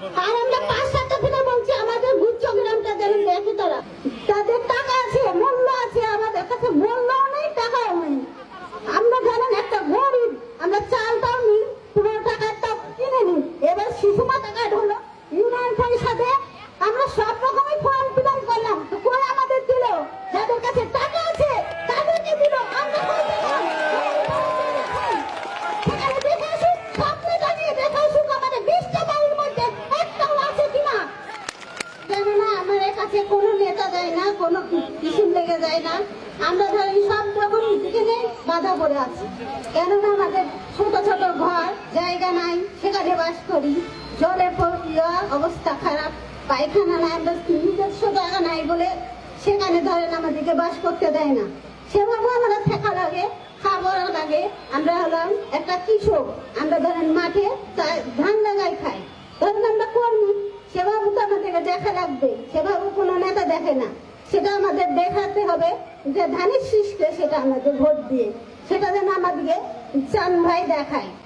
নম্বর যায় না, কোনো কিছু লেগে যায় না। আমরা ধরি সব রকম দিকে বাধা পড়ে আছি। কেননা আমাদের ছোট ছোট ঘর, জায়গা নাই, সেখানে বাস করি। জলের অবস্থা খারাপ, পায়খানা নাই, আমরা নিজস্ব জায়গা নাই বলে সেখানে ধরেন আমাদেরকে বাস করতে দেয় না। সেভাবে আমরা থাকা লাগে খাবার লাগে। আমরা হলাম একটা কৃষক। আমরা ধরেন মাঠে ধান লাগাই খাই ধরেন আমরা কর্মী আমাদেরকে দেখা লাগবে, সেভাবে কোনো নেতা দেখে না। সেটা আমাদের দেখাতে হবে যে ধানের শীষকে সেটা আমাদের ভোট দিয়ে, সেটা যেন আমাদেরকে চান ভাই দেখায়।